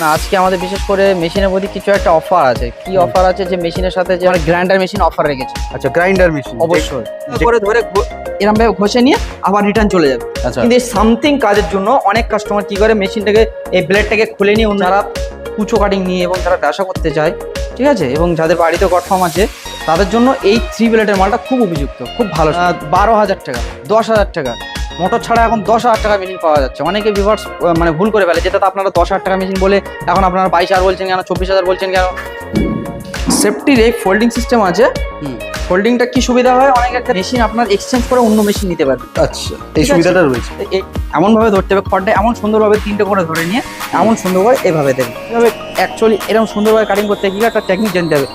না, আজকে আমাদের বিশেষ করে মেশিনের প্রতি কিছু একটা অফার আছে। কি অফার আছে যে মেশিনের সাথে যে গ্রাইন্ডার মেশিন অফার রেখেছে। আচ্ছা গ্রাইন্ডার মেশিন অবশ্যই। করে ধরে এরকম ভাবে ঘষে নিয়ে আবার রিটার্ন চলে যাবে। আচ্ছা। কিন্তু সামথিং কাজের জন্য অনেক কাস্টমার কি করে মেশিনটাকে এই ব্লেডটাকে খুলে নিয়ে ওনারা কুচো কাটিং নিয়ে এবং যারা ব্যবসা করতে চায় ঠিক আছে? এবং যাদের বাড়িতে গটফার্ম আছে তাদের জন্য এই থ্রি ব্লেডের মালটা খুব উপযুক্ত খুব ভালো। বারো হাজার টাকা। দশ হাজার টাকা। মোটর ছাড়া এখন দশ হাজার টাকা মেশিন পাওয়া যাচ্ছে। অনেকে ভিভার্স মানে ভুল করে ফেলে। যেটা তো আপনারা দশ হাজার টাকা মেশিন বলে এখন আপনারা বাইশ হাজার বলছেন কেন চব্বিশ হাজার বলছেন কেন? সেফটির এই ফোল্ডিং সিস্টেম আছে। ফোল্ডিংটা কি সুবিধা হয়? অনেক একটা মেশিন আপনার এক্সচেঞ্জ করে অন্য মেশিন নিতে পারবে। আচ্ছা এই সুবিধাটা রয়েছে। এমন ভাবে ধরতে হবে খড়টা এমন সুন্দরভাবে তিনটে করে ধরে নিয়ে এমন সুন্দরভাবে এভাবে দেবে এভাবে অ্যাকচুয়ালি এরকম সুন্দরভাবে কাটিং করতে গিয়ে একটা টেকনিক জানতে হবে।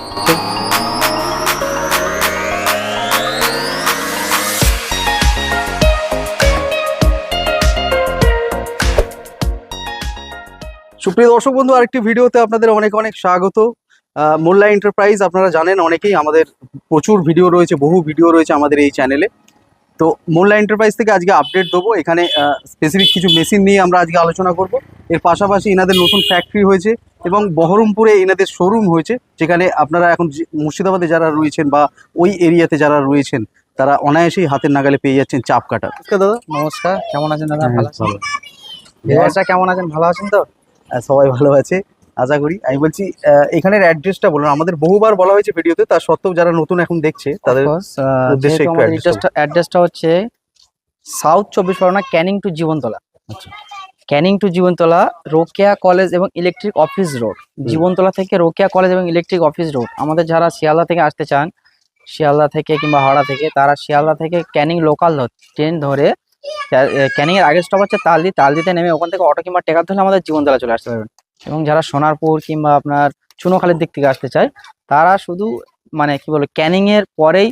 সুপ্রিয় দর্শক বন্ধু আরেকটি ভিডিওতে আপনাদের অনেক অনেক স্বাগত। আহ, মোল্লা এন্টারপ্রাইজ আপনারা জানেন অনেকেই আমাদের প্রচুর ভিডিও রয়েছে বহু ভিডিও রয়েছে আমাদের এই চ্যানেলে তো মোল্লা এন্টারপ্রাইজ থেকে আজকে আপডেট দেবো। এখানে স্পেসিফিক কিছু মেশিন নিয়ে আমরা আজকে আলোচনা করব। এর পাশাপাশি এনাদের নতুন ফ্যাক্টরি হয়েছে এবং বহরমপুরে এনাদের শোরুম হয়েছে যেখানে আপনারা এখন যে- মুর্শিদাবাদে যারা রয়েছেন বা ওই এরিয়াতে যারা রয়েছেন তারা অনায়াসেই হাতের নাগালে পেয়ে যাচ্ছেন চাপ কাটা। দাদা নমস্কার কেমন আছেন দাদা? হ্যাঁ, ভালো আছেন? ভালো। কেমন আছেন? ভালো আছেন তো? সবাই ভালো আছে আশা করি। আমি বলছি এখানের অ্যাড্রেসটা বলুন। আমাদের বহুবার বলা হয়েছে ভিডিওতে তার সত্ত্বেও যারা নতুন এখন দেখছে তাদের উদ্দেশ্যে একটু অ্যাড্রেসটা অ্যাড্রেসটা হচ্ছে সাউথ চব্বিশ পরগনা ক্যানিং টু জীবনতলা আচ্ছা। Canning to Jibantala Rokeya college এবং ইলেকট্রিক অফিস রোড জীবনতলা থেকে রোকেয়া কলেজ এবং ইলেকট্রিক অফিস রোড আমাদের যারা শিয়ালদা থেকে আসতে চান শিয়ালদা থেকে কিংবা হাওড়া থেকে তারা শিয়ালদা থেকে ক্যানিং লোকাল ট্রেন ধরে ক্যানিং এর আগের স্টপ হচ্ছে তালদি। তালদিতে নেমে ওখান থেকে অটো কিংবা টেকার ধরলে আমাদের জীবনতলা চলে আসতে পারবেন এবং যারা সোনারপুর কিংবা আপনার চুনোখালির দিক থেকে আসতে চায় তারা শুধু মানে কি বলব ক্যানিং এর পরেই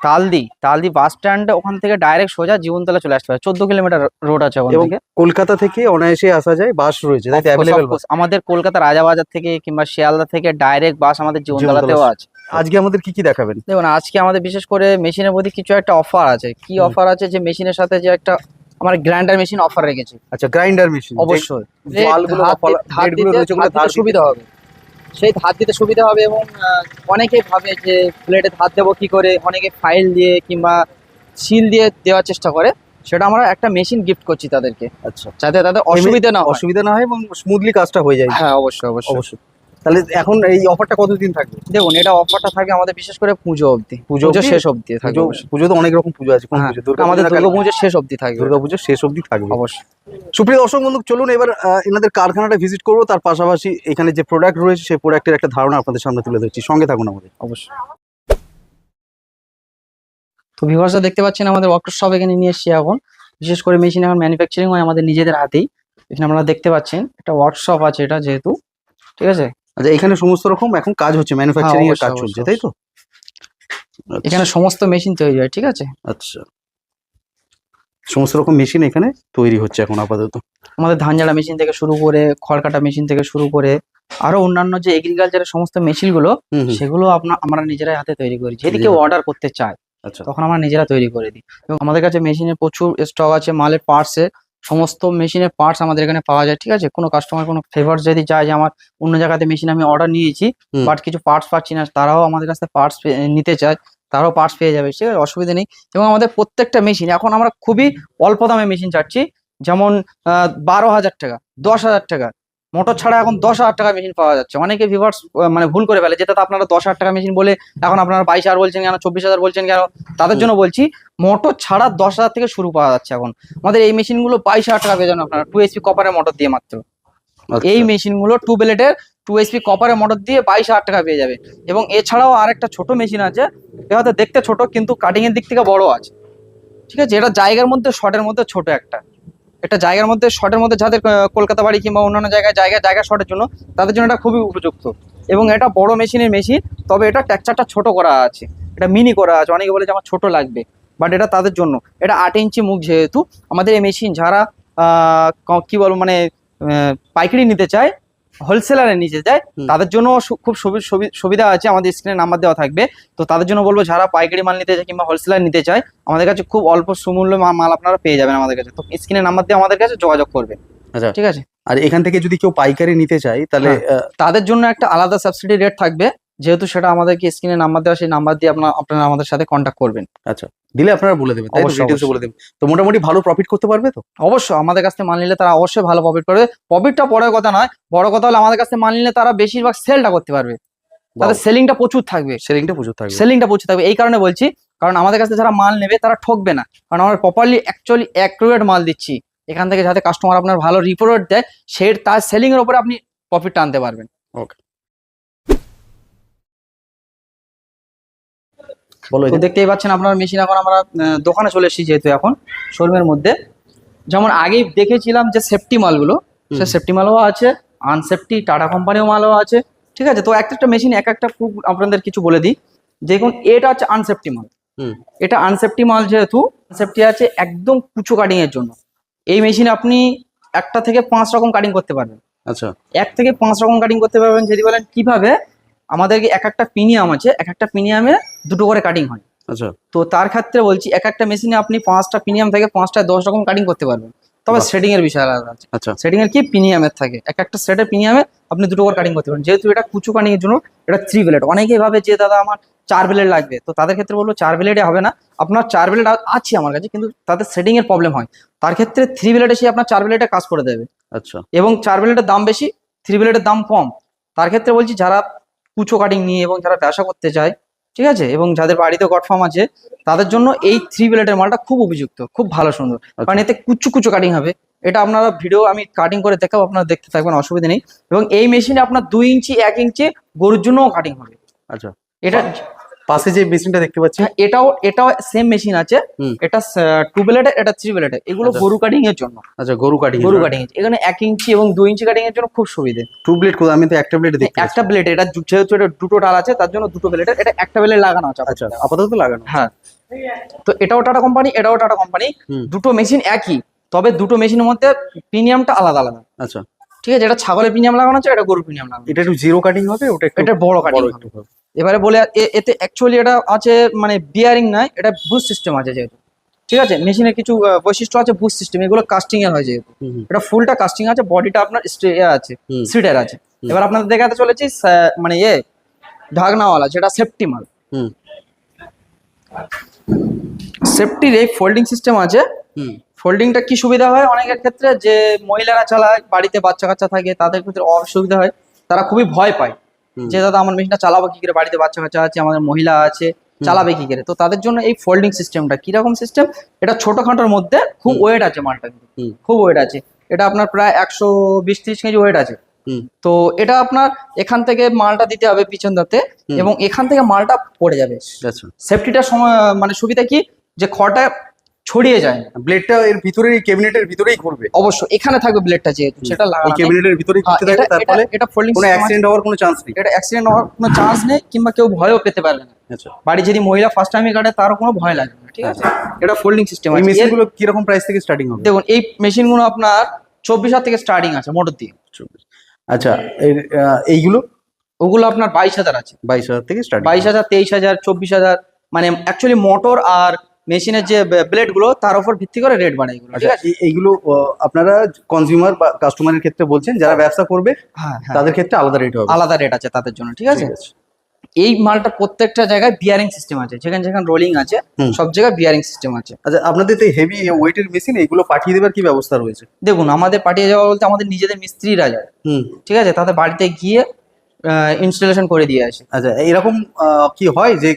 তালদি তালদি বাস স্ট্যান্ড ওখান থেকে ডাইরেক্ট সোজা জীবনতলা চলে আসতে পারে চোদ্দ কিলোমিটার রোড আছে ওখান এবং থেকে। কলকাতা থেকে অনায়াসে আসা যায় বাস রয়েছে আমাদের কলকাতা রাজাবাজার থেকে কিংবা শিয়ালদা থেকে ডাইরেক্ট বাস আমাদের জীবনতলাতেও জীবনতলা- আছে। আজকে আমাদের কি কি দেখাবেন? দেখুন আজকে আমাদের বিশেষ করে মেশিনের প্রতি কিছু একটা অফার আছে। কি অফার আছে? যে মেশিনের সাথে যে একটা আমার গ্রাইন্ডার মেশিন অফার রেখেছে। আচ্ছা গ্রাইন্ডার মেশিন অবশ্যই। সুবিধা হবে। সেই ধার দিতে সুবিধা হবে এবং আহ, অনেকেই ভাবে যে প্লেটে ধার দেবো কি করে? অনেকে ফাইল দিয়ে কিংবা সিল দিয়ে দেওয়ার চেষ্টা করে। সেটা আমরা একটা মেশিন গিফট করছি তাদেরকে। আচ্ছা। যাতে তাদের অসুবিধা না অসুবিধা না হয় এবং স্মুথলি কাজটা হয়ে যায়। হ্যাঁ অবশ্যই অবশ্যই। অবশ্যই। তাহলে এখন এই অফারটা কতদিন থাকবে? দেখুন এটা অফারটা থাকে আমাদের বিশেষ করে পুজো অবধি। পুজো শেষ অবধি থাকবে পুজো তো অনেক রকম পুজো আছে কোন হ্যাঁ, পুজো? আমাদের পুজো দুর্গা পুজো শেষ অবধি থাকবে। দুর্গা পুজো শেষ অবধি থাকবে। অবশ্যই। সুপ্রিয় দর্শক বন্ধু চলুন এবার এনাদের কারখানাটা ভিজিট করব। তার পাশাপাশি এখানে যে প্রোডাক্ট রয়েছে সেই প্রোডাক্টের একটা ধারণা আপনাদের সামনে তুলে ধরছি। সঙ্গে থাকুন আমাদের। অবশ্যই। তো ভিউয়ার্সরা দেখতে পাচ্ছেন আমাদের ওয়ার্কশপ এখানে নিয়ে এসেছি এখন। বিশেষ করে মেশিন এখন ম্যানুফ্যাকচারিং হয় আমাদের নিজেদের হাতেই। এখানে আপনারা দেখতে পাচ্ছেন একটা ওয়ার্কশপ আছে এটা যেহেতু। ঠিক আছে? আচ্ছা এখানে সমস্ত রকম এখন কাজ হচ্ছে ম্যানুফ্যাকচারিং এর কাজ অবশ্যই, চলছে তাই তো? এখানে সমস্ত মেশিন তৈরি হয় ঠিক আছে? আচ্ছা। সমস্ত রকম মেশিন এখানে তৈরি হচ্ছে এখন আপাতত। আমাদের ধান ঝাড়া মেশিন থেকে শুরু করে খড় কাটা মেশিন থেকে শুরু করে আরও অন্যান্য যে এগ্রিকালচারের সমস্ত মেশিনগুলো হুম হুম, সেগুলো আপনার আমরা নিজেরাই হাতে তৈরি করি যদি কেউ অর্ডার করতে চায় আচ্ছা। তখন আমরা নিজেরা তৈরি করে দিই। এবং আমাদের কাছে মেশিনের প্রচুর স্টক আছে মালের পার্টসের সমস্ত মেশিনের পার্টস আমাদের এখানে পাওয়া যায় ঠিক আছে? কোনো কাস্টমার কোনো ফেভার যদি চায় যে আমার অন্য জায়গাতে মেশিন আমি অর্ডার নিয়েছি বাট কিছু পার্টস পাচ্ছি না তারাও আমাদের কাছে পার্টস নিতে চায় তারাও পার্টস পেয়ে যাবে ঠিক আছে? অসুবিধা নেই। এবং আমাদের প্রত্যেকটা মেশিন এখন আমরা খুবই অল্প দামে মেশিন চাচ্ছি যেমন বারো হাজার টাকা দশ হাজার টাকা মোটর ছাড়া এখন দশ হাজার টাকা মেশিন পাওয়া যাচ্ছে। অনেকে ভিভার্স মানে ভুল করে ফেলে যেটা তো আপনারা দশ হাজার টাকা মেশিন বলে এখন আপনারা বাইশ হাজার বলছেন কেন চব্বিশ হাজার বলছেন কেন? তাদের জন্য বলছি মোটর ছাড়া দশ হাজার থেকে শুরু পাওয়া যাচ্ছে এখন। আমাদের এই মেশিনগুলো বাইশ হাজার টাকা পেয়ে যাবেন আপনারা টু এইচপি কপারের মোটর দিয়ে মাত্র। আচ্ছা। এই মেশিনগুলো টু ব্লেডের টু এইচপি কপারের মোটর দিয়ে বাইশ হাজার টাকা পেয়ে যাবে। এবং এছাড়াও আরেকটা ছোট মেশিন আছে এটা হয়তো দেখতে ছোট কিন্তু কাটিং এর দিক থেকে বড় আছে। ঠিক আছে? এটা জায়গার মধ্যে শর্টের মধ্যে ছোট একটা। এটা জায়গার মধ্যে শর্টের মধ্যে যাদের কলকাতা বাড়ি কিংবা অন্যান্য জায়গায় জায়গায় জায়গা শর্টের জন্য, তাদের জন্য এটা খুবই উপযুক্ত। এবং এটা বড় মেশিনের মেশিন তবে এটা ট্যাকচারটা ছোট করা আছে। এটা মিনি করা আছে। অনেকে বলে যে আমার ছোট লাগবে বাট এটা তাদের জন্য। এটা আট ইঞ্চি মুখ যেহেতু, আমাদের এই মেশিন যারা কি বলব মানে পাইকারি নিতে চায় হোলসেলারে নিচে যায় তাদের জন্য খুব সুবি- সুবি- সুবিধা আছে আমাদের স্ক্রিনে নাম্বার দেওয়া থাকবে। তো তাদের জন্য বলব যারা পাইকারি মাল নিতে চায় কিংবা হোলসেলার নিতে চায় আমাদের কাছে খুব অল্প সুমূল্য মাল আপনারা পেয়ে যাবেন আমাদের কাছে। তো স্ক্রিনে নাম্বার দিয়ে আমাদের কাছে যোগাযোগ করবে আচ্ছা। ঠিক আছে? আর এখান থেকে যদি কেউ পাইকারি নিতে চায় তাহলে আহ, তাদের জন্য একটা আলাদা সাবসিডি রেট থাকবে। যেহেতু সেটা আমাদেরকে স্ক্রিনে নাম্বার দেওয়া সেই নাম্বার দিয়ে আপনার আপনারা আমাদের সাথে কন্ট্যাক্ট করবেন। আচ্ছা দিলে আপনারা বলে দেবেন অবশ্যই, ডিটেলসে বলে দেবেন। তো মোটামুটি ভালো প্রফিট করতে পারবে তো? অবশ্যই আমাদের কাছ মাল নিলে তারা অবশ্যই ভালো প্রফিট করবে। প্রফিটটা বড় কথা নয় বড় কথা হলো আমাদের কাছ মাল নিলে তারা বেশিরভাগ সেলটা করতে পারবে। তাদের সেলিংটা প্রচুর থাকবে। সেলিংটা প্রচুর থাকবে। সেলিংটা প্রচুর থাকবে এই কারণে বলছি কারণ আমাদের কাছে যারা মাল নেবে তারা ঠকবে না। কারণ আমরা প্রপারলি অ্যাকচুয়ালি অ্যাকুরেট মাল দিচ্ছি। এখান থেকে যাতে কাস্টমার আপনার ভালো রিপোর্ট দেয় সে তার সেলিং এর উপরে আপনি প্রফিটটা আনতে পারবেন। বলো দেখতেই পাচ্ছেন আপনার মেশিন এখন আমরা দোকানে চলে এসেছি যেহেতু এখন শোরুমের মধ্যে। যেমন আগেই দেখেছিলাম যে সেফটি মালগুলো সে সেফটি মালও আছে আনসেফটি টাটা কোম্পানিও মালও আছে ঠিক আছে? তো একটা একটা মেশিন এক একটা খুব আপনাদের কিছু বলে দিই। দেখুন এটা হচ্ছে আনসেফটি মাল। এটা আনসেফটি মাল যেহেতু আনসেফটি আছে একদম কুচো কাটিং এর জন্য। এই মেশিনে আপনি একটা থেকে পাঁচ রকম কাটিং করতে পারবেন। আচ্ছা। এক থেকে পাঁচ রকম কাটিং করতে পারবেন যদি বলেন কীভাবে? আমাদেরকে এক একটা প্রিমিয়াম আছে এক একটা প্রিমিয়ামে দুটো করে কাটিং হয়। আচ্ছা। তো তার ক্ষেত্রে বলছি এক একটা মেশিনে আপনি পাঁচটা প্রিমিয়াম থেকে পাঁচটা দশ রকম কাটিং করতে পারবেন। তবে। সেটিং এর বিষয় আলাদা আছে। আচ্ছা। সেটিং এর কি প্রিমিয়ামের থাকে? এক একটা সেটের প্রিমিয়ামে আপনি দুটো করে কাটিং করতে পারেন। যেহেতু এটা কুচু কাটিং এর জন্য এটা থ্রি ব্লেড অনেকেই ভাবে যে দাদা আমার চার ব্লেড লাগবে। তো তাদের ক্ষেত্রে বলব চার ব্লেডে হবে না। আপনার চার ব্লেড আছে আমার কাছে কিন্তু তাদের সেটিং এর প্রবলেম হয়। তার ক্ষেত্রে থ্রি ব্লেড এসে আপনার চার ব্লেডে কাজ করে দেবে। আচ্ছা। এবং চার ব্লেডের দাম বেশি থ্রি ব্লেডের দাম কম। তার ক্ষেত্রে বলছি যারা কুচো কাটিং নিয়ে এবং যারা ব্যবসা করতে চায় ঠিক আছে? এবং যাদের বাড়িতে গট ফার্ম আছে তাদের জন্য এই থ্রি ব্লেডের মালটা খুব উপযুক্ত খুব ভালো সুন্দর। কারণ এতে কুচু কুচু কাটিং হবে। এটা আপনারা ভিডিও আমি কাটিং করে দেখাবো আপনারা দেখতে থাকবেন অসুবিধা নেই। এবং এই মেশিনে আপনার দুই ইঞ্চি এক ইঞ্চি গরুর জন্যও কাটিং হবে। আচ্ছা। এটা পাশে যে মেশিনটা দেখতে পাচ্ছি হ্যাঁ, এটাও এটাও সেম মেশিন আছে। এটা টু ব্লেডের এটা থ্রি ব্লেডের এগুলো আচ্ছা। গরু কাটিং এর জন্য। আচ্ছা গরু কাটিং গরু কাটিং এখানে এক ইঞ্চি এবং দুই ইঞ্চি কাটিং এর জন্য খুব সুবিধে। টু ব্লেড কোথায় আমি তো একটা ব্লেড দেখি একটা ব্লেড এটা দু- যেহেতু এটা দুটো ডাল আছে তার জন্য দুটো ব্লেডের এটা একটা ব্লেড লাগানো আছে আচ্ছা আপাতত। লাগানো হ্যাঁ। তো এটাও টাটা কোম্পানি এটাও টাটা কোম্পানি দুটো মেশিন একই তবে দুটো মেশিনের মধ্যে প্রিমিয়ামটা আলাদা আলাদা। আচ্ছা। ঠিক আছে এটা ছাগলের প্রিমিয়াম লাগানো আছে এটা গরু প্রিমিয়াম লাগানো এটা একটু জিরো কাটিং হবে ওটা একটু এটা বড় কাটিং হবে। এবারে বলে এ- এতে অ্যাকচুয়ালি এটা আছে মানে বিয়ারিং নাই এটা বুস্ট সিস্টেম আছে যেহেতু। ঠিক আছে? মেশিনের কিছু বৈশিষ্ট্য আছে বুস্ট সিস্টেম এগুলো কাস্টিং এর হয় যেহেতু। এটা ফুলটা কাস্টিং আছে বডিটা আপনার আছে। সিটের আছে। এবার আপনাদের দেখাতে চলেছি মানে ইয়ে ঢাকনাওয়ালা যেটা সেফটি মাল। হুম। সেফটির এই ফোল্ডিং সিস্টেম আছে। হুম। ফোল্ডিংটা কি সুবিধা হয়? অনেকের ক্ষেত্রে যে মহিলারা চালায় বাড়িতে বাচ্চা কাচ্চা থাকে তাদের ক্ষেত্রে অসুবিধা হয় তারা খুবই ভয় পায়। যে দাদা আমার মেশিনটা চালাবো কি করে? বাড়িতে বাচ্চা কাচ্চা আছে আমাদের মহিলা আছে চালাবে কি করে? তো তাদের জন্য এই ফোল্ডিং সিস্টেমটা কীরকম সিস্টেম এটা ছোটখাটোর মধ্যে খুব ওয়েট আছে মালটা কিন্তু। খুব ওয়েট আছে। এটা আপনার প্রায় একশো বিশ ত্রিশ কেজি ওয়েট আছে। তো এটা আপনার এখান থেকে মালটা দিতে হবে পিছন দাতে এবং এখান থেকে মালটা পড়ে যাবে। সেফটিটার সময় মানে সুবিধা কি? যে খড়টা ছড়িয়ে যায়। না ব্লেডটা এর ভিতরে এই ক্যাবিনেটের ভিতরেই ঘুরবে। অবশ্যই এখানে থাকবে ব্লেডটা যেহেতু সেটা লাগানো ক্যাবিনেটের ভিতরেই হ্যাঁ, ঘুরতে থাকবে এটা- তার ফলে এটা- ফোল্ডিং কোনো অ্যাক্সিডেন্ট হওয়ার কোনো চান্স নেই। এটা অ্যাক্সিডেন্ট হওয়ার কোনো চান্স নেই কিংবা কেউ ভয়ও পেতে পারবে না। আচ্ছা। বাড়ি যদি মহিলা ফার্স্ট টাইমে কাটে তারও কোনো ভয় লাগবে না ঠিক আছে? এটা ফোল্ডিং সিস্টেম এই মেশিনগুলো কীরকম প্রাইস থেকে স্টার্টিং হবে? দেখুন এই মেশিনগুলো আপনার চব্বিশ হাজার থেকে স্টার্টিং আছে মোটর দিয়ে। আচ্ছা এইগুলো? ওগুলো আপনার বাইশ হাজার আছে। বাইশ হাজার থেকে স্টার্ট বাইশ হাজার তেইশ হাজার চব্বিশ হাজার মানে অ্যাকচুয়ালি মোটর আর মেশিনের যে ব্লেডগুলো তার উপর ভিত্তি করে রেট বাড়ে এগুলো ঠিক আচ্ছা আছে এইগুলো আপনারা কনজিউমার বা কাস্টমারের ক্ষেত্রে বলছেন যারা ব্যবসা করবে হ্যাঁ হ্যাঁ। তাদের ক্ষেত্রে আলাদা রেট হবে। আলাদা রেট আছে তাদের জন্য ঠিক আছে? এই মালটা প্রত্যেকটা জায়গায় বিয়ারিং সিস্টেম আছে যেখানে যেখানে রোলিং আছে সব জায়গায় বিয়ারিং সিস্টেম আছে। আচ্ছা আপনাদের তো হেভি ওয়েটের মেশিন এগুলো পাঠিয়ে দেবার কি ব্যবস্থা রয়েছে? দেখুন আমাদের পাঠিয়ে যাওয়া বলতে আমাদের নিজেদের মিস্ত্রিরা যায় হুম। ঠিক আছে? তাদের বাড়িতে গিয়ে ইনস্টলেশন করে দিয়ে আসে। আচ্ছা এরকম কি হয় যে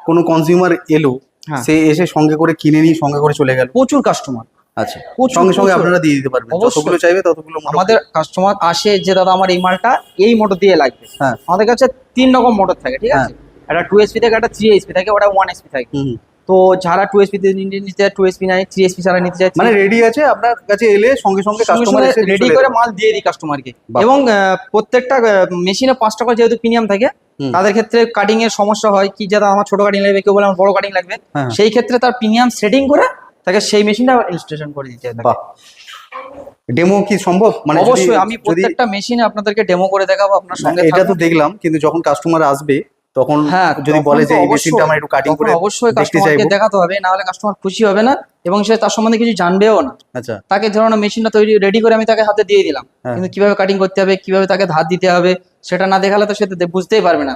কোনো কনজিউমার এলো হ্যাঁ। সে এসে সঙ্গে করে কিনে নিয়ে সঙ্গে করে চলে গেল। প্রচুর কাস্টমার আচ্ছা। সঙ্গে সঙ্গে আপনারা দিয়ে দিতে পারবেন। অবশ্যই। যতগুলো চাইবে ততগুলো আমাদের কাস্টমার আসে যে দাদা আমার এই মালটা এই মোটর দিয়ে লাগবে। হ্যাঁ। আমাদের কাছে তিন রকম মোটর থাকে ঠিক আছে? একটা টু এসপি থাকে একটা থ্রি এসপি থাকে ওটা ওয়ান এসপি থাকে। তো যারা টু এসপি নিতে চায় টু এসপি নেয় থ্রি এসপি যারা নিতে চায় মানে রেডি আছে আপনার কাছে এলে সঙ্গে সঙ্গে কাস্টমার এসে রেডি করে মাল দিয়ে দিই কাস্টমারকে এবং প্রত্যেকটা মেশিনে পাঁচ টাকা যেহেতু প্রিমিয়াম থাকে। তাদের ক্ষেত্রে কাটিং এর সমস্যা হয় কি যারা আমার ছোট কাটিং লাগবে কেউ বলে আমার বড় কাটিং লাগবে। হ্যাঁ। সেই ক্ষেত্রে তার প্রিমিয়াম সেটিং করে তাকে সেই মেশিনটা ইনস্টলেশন করে দিতে হবে ডেমো কি সম্ভব? মানে অবশ্যই আমি প্রত্যেকটা মেশিনে আপনাদেরকে ডেমো করে দেখাবো আপনার সঙ্গে এটা তো দেখলাম কিন্তু যখন কাস্টমার আসবে তখন হ্যাঁ যদি বলে যে এই মেশিনটা আমার একটু কাটিং করে অবশ্যই কাস্টমারকে দেখাতে হবে না হলে কাস্টমার খুশি হবে না এবং সে তার সম্বন্ধে কিছু জানবেও না। আচ্ছা। তাকে ধরুন মেশিনটা তৈরি রেডি করে আমি তাকে হাতে দিয়ে দিলাম। হ্যাঁ। কিন্তু কীভাবে কাটিং করতে হবে কীভাবে তাকে ধার দিতে হবে সেটা না দেখালে তো সেটা বুঝতেই পারবে না।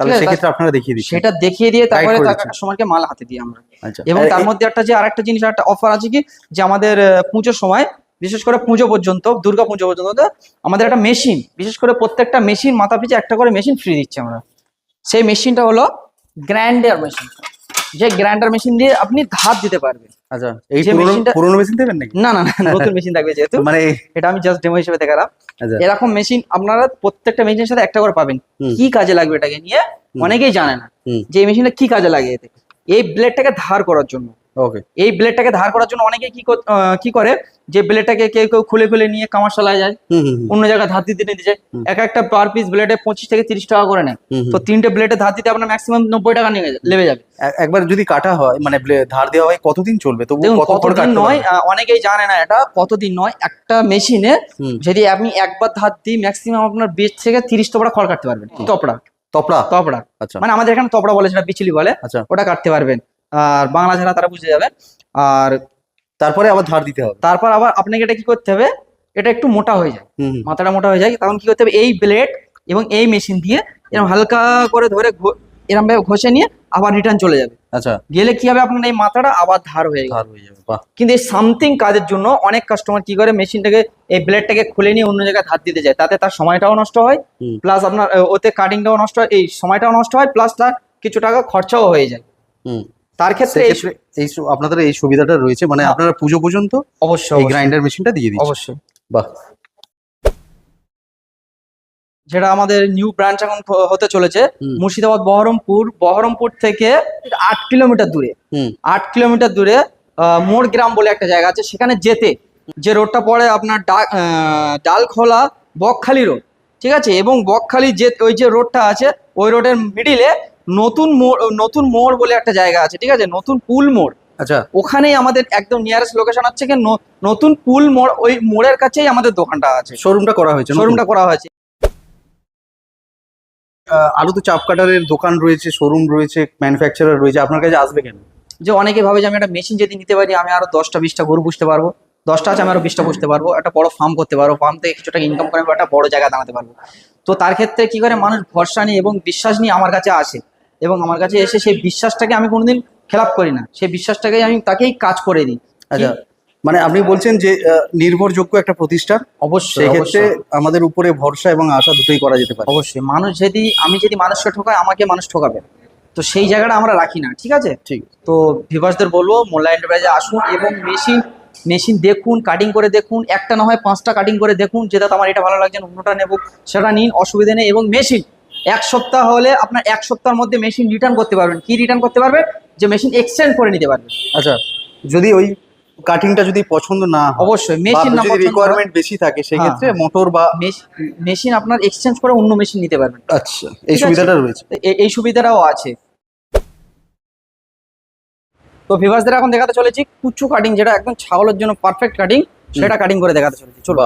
তাহলে ঠিক আছে, সেক্ষেত্রে আপনারা দেখিয়ে দিচ্ছেন। সেটা দেখিয়ে দিয়ে তারপরে কাস্টমারকে মাল হাতে দিই আমরা। আচ্ছা। এবং তার মধ্যে একটা যে আরেকটা জিনিস একটা অফার আছে কি? যে আমাদের পুজোর সময় বিশেষ করে পুজো পর্যন্ত দুর্গা পুজো পর্যন্ত আমাদের একটা মেশিন বিশেষ করে প্রত্যেকটা মেশিন মাথা পিছু একটা করে মেশিন ফ্রি দিচ্ছি আমরা। সেই মেশিনটা হলো গ্র্যান্ডার মেশিন যে গ্র্যান্ডার মেশিন দিয়ে আপনি ধার দিতে পারবেন। আচ্ছা এই পুরোনো মেশিন দেবেন নাকি? না না না নতুন মেশিন থাকবে যেহেতু। মানে এটা আমি জাস্ট ডেমো হিসেবে দেখালাম। আচ্ছা। এরকম মেশিন আপনারা প্রত্যেকটা মেশিনের সাথে একটা করে পাবেন। কি কাজে লাগবে এটাকে নিয়ে? অনেকেই জানে না। যে মেশিনটা কি কাজে লাগে এতে? এই ব্লেডটাকে ধার করার জন্য। ওকে এই ব্লেডটাকে ধার করার জন্য অনেকে কি কি করে? যে ব্লেডটাকে কেউ কেউ খুলে খুলে নিয়ে কামার চালায় যায় অন্য জায়গায় ধার দিতে নিতে যায়। এক একটা পার পিস ব্লেডে পঁচিশ থেকে তিরিশ টাকা করে নেয়। তো তিনটে ব্লেডে ধার দিতে আপনার ম্যাক্সিমাম নব্বই টাকা নিয়ে লেগে যাবে। একবার যদি কাটা হয় মানে ধার দেওয়া হয় কতদিন চলবে? তবু কত কতদিন নয় অনেকেই জানে না এটা কতদিন নয় একটা মেশিনে যদি আপনি একবার ধার দিই ম্যাক্সিমাম আপনার বিশ থেকে তিরিশ তপড়া খড় কাটতে পারবেন। তপড়া। তপড়া? তপড়া। আচ্ছা। মানে আমাদের এখানে তপড়া বলে সেটা বিচলি বলে আচ্ছা। ওটা কাটতে পারবেন। আর বাংলা ছাড়া তারা বুঝে যাবে। আর তারপরে আবার ধার দিতে হবে? তারপর আবার আপনাকে এটা কি করতে হবে এটা একটু মোটা হয়ে যায়। মাথাটা মোটা হয়ে যায় তখন কি করতে হবে এই ব্লেড এবং এই মেশিন দিয়ে এরকম হালকা করে ধরে ঘো- এরম ভাবে ঘষে নিয়ে আবার রিটার্ন চলে যাবে। আচ্ছা। গেলে কি হবে? আপনার এই মাথাটা আবার ধার হয়ে ধার হয়ে যাবে বাহ। কিন্তু এই সামথিং কাজের জন্য অনেক কাস্টমার কি করে? মেশিনটাকে এই ব্লেডটাকে খুলে নিয়ে অন্য জায়গায় ধার দিতে যায়। তাতে তার সময়টাও নষ্ট হয়। প্লাস আপনার ওতে কাটিংটাও নষ্ট হয়। এই সময়টাও নষ্ট হয়। প্লাস তার কিছু টাকা খরচাও হয়ে যায়। হুম। তার ক্ষেত্রে এই আপনাদের এই সুবিধাটা রয়েছে। মানে হ্যাঁ। আপনারা পুজো পর্যন্ত অবশ্যই অবশ্যই, গ্রাইন্ডার মেশিনটা দিয়ে দিচ্ছেন। অবশ্যই। বাহ। যেটা আমাদের নিউ ব্রাঞ্চ এখন হতে চলেছে মুর্শিদাবাদ বহরমপুর। বহরমপুর থেকে আট কিলোমিটার দূরে আট কিলোমিটার দূরে মোড় গ্রাম বলে একটা জায়গা আছে সেখানে যেতে। যে রোডটা পড়ে আপনার ডালখোলা বকখালি রোড ঠিক আছে? এবং বকখালি যে ওই যে রোডটা আছে ওই রোডের মিডিলে নতুন মোড় নতুন মোড় বলে একটা জায়গা আছে ঠিক আছে? নতুন পুল মোড়। আচ্ছা। ওখানেই আমাদের একদম নিয়ারেস্ট লোকেশন হচ্ছে কি নতুন পুল মোড় ওই মোড়ের কাছেই আমাদের দোকানটা আছে। শোরুমটা করা হয়েছে শোরুমটা করা হয়েছে। আরও তো চাপ কাটারের দোকান রয়েছে শোরুম রয়েছে ম্যানুফ্যাকচারার রয়েছে আপনার কাছে আসবে কেন? যে অনেকে ভাবে যে আমি একটা মেশিন যদি নিতে পারি আমি আরও দশটা বিশটা গরু পুষতে পারব দশটা আছে আমি আরও বিশটা পুষতে পারব একটা বড় ফার্ম করতে পারব ফার্ম থেকে কিছু টাকা ইনকাম করে একটা বড় জায়গা দাঁড়াতে পারব। তো তার ক্ষেত্রে কি করে মানুষ ভরসা নিয়ে এবং বিশ্বাস নিয়ে আমার কাছে আসে এবং আমার কাছে এসে সেই বিশ্বাসটাকে আমি কোনোদিন খেলাপ করি না। সেই বিশ্বাসটাকে আমি তাকেই কাজ করে দিই। আচ্ছা মানে আপনি বলছেন যে নির্ভরযোগ্য একটা প্রতিষ্ঠান অবশ্যই সেই ক্ষেত্রে আমাদের উপরে ভরসা এবং আশা দুটোই করা যেতে পারে। অবশ্যই মানুষ যদি আমি যদি মানুষকে ঠকাই আমাকে মানুষ ঠকাবে। তো সেই জায়গাটা আমরা রাখি না ঠিক আছে? ঠিক। তো ভিভাসদের বলব মোল্লা এন্টারপ্রাইজে আসুন এবং মেশিন মেশিন দেখুন কাটিং করে দেখুন একটা না হয় পাঁচটা কাটিং করে দেখুন যেটা আমার এটা ভালো লাগছে অন্যটা নেব। সেটা নিন অসুবিধা নেই এবং মেশিন এক সপ্তাহ হলে আপনার এক সপ্তাহের মধ্যে মেশিন রিটার্ন করতে পারবেন। কি রিটার্ন করতে পারবেন যে মেশিন এক্সচেঞ্জ করে নিতে পারবেন আচ্ছা যদি ওই কাটিংটা যদি পছন্দ না অবশ্যই মেশিন না যদি রিকোয়ারমেন্ট বেশি থাকে সেই ক্ষেত্রে মোটর বা মেশ- মেশিন আপনার এক্সচেঞ্জ করে অন্য মেশিন নিতে পারবেন। আচ্ছা এই সুবিধাটা রয়েছে। এই সুবিধাটাও আছে। তো ভিভাসদের এখন দেখাতে চলেছি কুচু কাটিং যেটা একদম ছাগলের জন্য পারফেক্ট কাটিং সেটা কাটিং করে দেখাতে চলেছি। চলো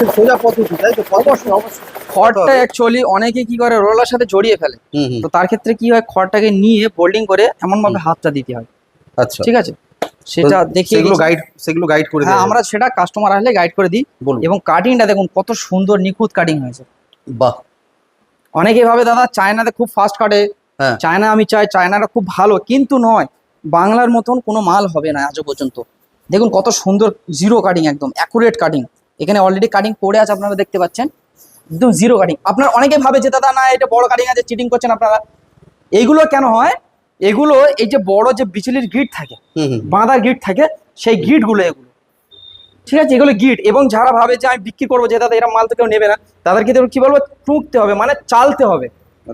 বাহ। সোজা পদ্ধতি তাই তো? অবশ্যই অবশ্যই। খড়টা অ্যাকচুয়ালি অনেকে কি করে রোলার সাথে জড়িয়ে ফেলে। হুম হুম। তো তার ক্ষেত্রে কি হয় খড়টাকে নিয়ে বোল্ডিং করে এমন ভাবে হাতটা দিতে হয়। আচ্ছা। ঠিক আছে? সেটা তো সেগুলো গাইড সেগুলো গাইড করে হ্যাঁ আমরা সেটা কাস্টমার আসলে গাইড করে দিই। এবং কাটিংটা দেখুন কত সুন্দর নিখুঁত কাটিং হয়েছে। বাহ। অনেকেই ভাবে দাদা চায়নাতে খুব ফাস্ট কাটে হ্যাঁ। চায়না আমি চাই চায়নাটা খুব ভালো। কিন্তু নয় বাংলার মতন কোনো মাল হবে না আজও পর্যন্ত। দেখুন কত সুন্দর জিরো কাটিং একদম অ্যাকুরেট কাটিং এখানে অলরেডি কাটিং পড়ে আছে আপনারা দেখতে পাচ্ছেন। একদম জিরো কাটিং আপনার অনেকে ভাবে যে দাদা না এটা বড় কাটিং আছে চিটিং করছেন আপনারা। এইগুলো কেন হয়? এগুলো এই যে বড় যে বিচলির গিট থাকে বাঁধার গিট থাকে সেই গিটগুলো এগুলো। ঠিক আছে? এগুলো গিট এবং যারা ভাবে যে আমি বিক্রি করব যে দাদা এরা মাল তো কেউ নেবে না। তাদেরকে কি বলব? টুকতে হবে মানে চালতে হবে।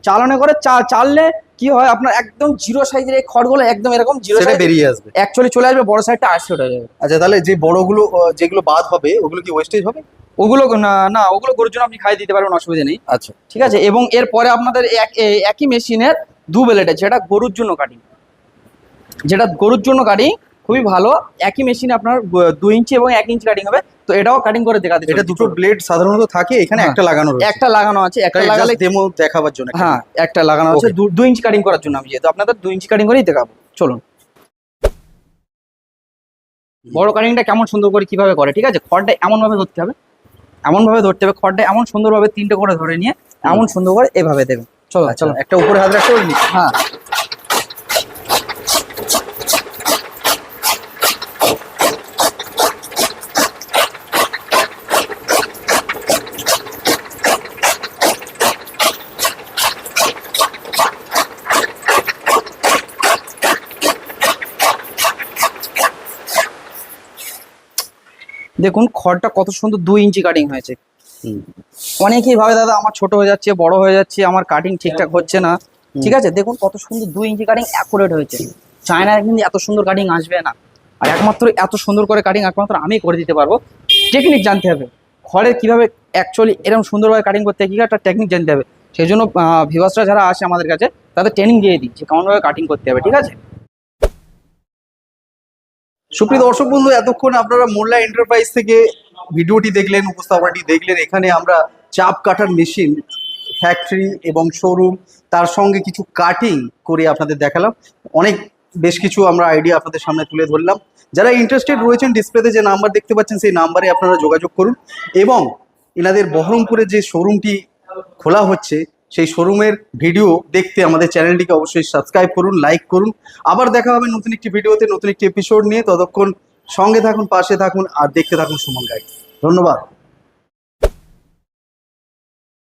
চালানো করে চাললে কি হয় আপনার একদম জিরো সাইজের এই খড়গুলো একদম এরকম জিরো সাইজ বেরিয়ে আসবে। অ্যাকচুয়ালি চলে আসবে বড় সাইজটা হয়ে যাবে। আচ্ছা তাহলে যে বড়গুলো যেগুলো বাদ হবে ওগুলো কি ওয়েস্টেজ হবে? ওগুলো না না ওগুলো গরুর জন্য আপনি খাই দিতে পারবেন অসুবিধা নেই। আচ্ছা। ঠিক আছে? এবং এরপরে আপনাদের এক- একই মেশিনের দু বেলেট আছে যেটা গরুর জন্য কাটিং যেটা গরুর জন্য কাটিং খুবই ভালো একই মেশিনে আপনার দু ইঞ্চি এবং এক ইঞ্চি কাটিং হবে। তো এটাও কাটিং করে দেখাতে এটা দুটো ব্লেড সাধারণত থাকে এখানে হ্যাঁ। একটা লাগানো রয়েছে। একটা লাগানো আছে একটা লাগালে ডেমো দেখাবার জন্য হ্যাঁ একটা লাগানো আছে Okay. দু- দু ইঞ্চি কাটিং করার জন্য আমি যেহেতু আপনাদের দু ইঞ্চি কাটিং করেই দেখাবো। চলুন। বড় কাটিংটা কেমন সুন্দর করে কীভাবে করে ঠিক আছে? খড়টা এমন ভাবে ধরতে হবে। এমন ভাবে ধরতে হবে খড়টা এমন সুন্দরভাবে তিনটে করে ধরে নিয়ে এমন সুন্দর করে এভাবে দেবে চলো আচ্ছা চলো। একটা উপরে হাত রাখতে হ্যাঁ। দেখুন খড়টা কত সুন্দর দুই ইঞ্চি কাটিং হয়েছে। অনেকেই ভাবে দাদা আমার ছোট হয়ে যাচ্ছে বড় হয়ে যাচ্ছে আমার কাটিং ঠিকঠাক হচ্ছে না। ঠিক আছে দেখুন কত সুন্দর দুই ইঞ্চি কাটিং অ্যাকুরেট হয়েছে। চায়নায় কিন্তু এত সুন্দর কাটিং আসবে না। আর একমাত্র এত সুন্দর করে কাটিং একমাত্র আমি করে দিতে পারব। টেকনিক জানতে হবে। খড়ের কীভাবে অ্যাকচুয়ালি এরকম সুন্দরভাবে কাটিং করতে হয় কি একটা টেকনিক জানতে হবে। সেই জন্য ভিভাসরা যারা আসে আমাদের কাছে তাদের ট্রেনিং দিয়ে যে কেমনভাবে কাটিং করতে হবে ঠিক আছে? সুপ্রিয় দর্শক বন্ধু, এতক্ষণ আপনারা মোল্লা এন্টারপ্রাইজ থেকে ভিডিওটি দেখলেন, উপস্থাপনাটি দেখলেন। এখানে আমরা চাপ কাটার মেশিন ফ্যাক্টরি এবং শোরুম তার সঙ্গে কিছু কাটিং করে আপনাদের দেখালাম। অনেক, বেশ কিছু আমরা আইডিয়া আপনাদের সামনে তুলে ধরলাম। যারা ইন্টারেস্টেড রয়েছেন ডিসপ্লেতে যে নাম্বার দেখতে পাচ্ছেন, সেই নাম্বারে আপনারা যোগাযোগ করুন। এবং এনাদের বহরমপুরে যে শোরুমটি খোলা হচ্ছে সেই শোরুমের ভিডিও দেখতে আমাদের চ্যানেলটিকে অবশ্যই সাবস্ক্রাইব করুন লাইক করুন। আবার দেখা হবে নতুন একটি ভিডিওতে নতুন একটি এপিসোড নিয়ে। ততক্ষণ সঙ্গে থাকুন, পাশে থাকুন, আর দেখতে থাকুন সুমন গাইড ধন্যবাদ।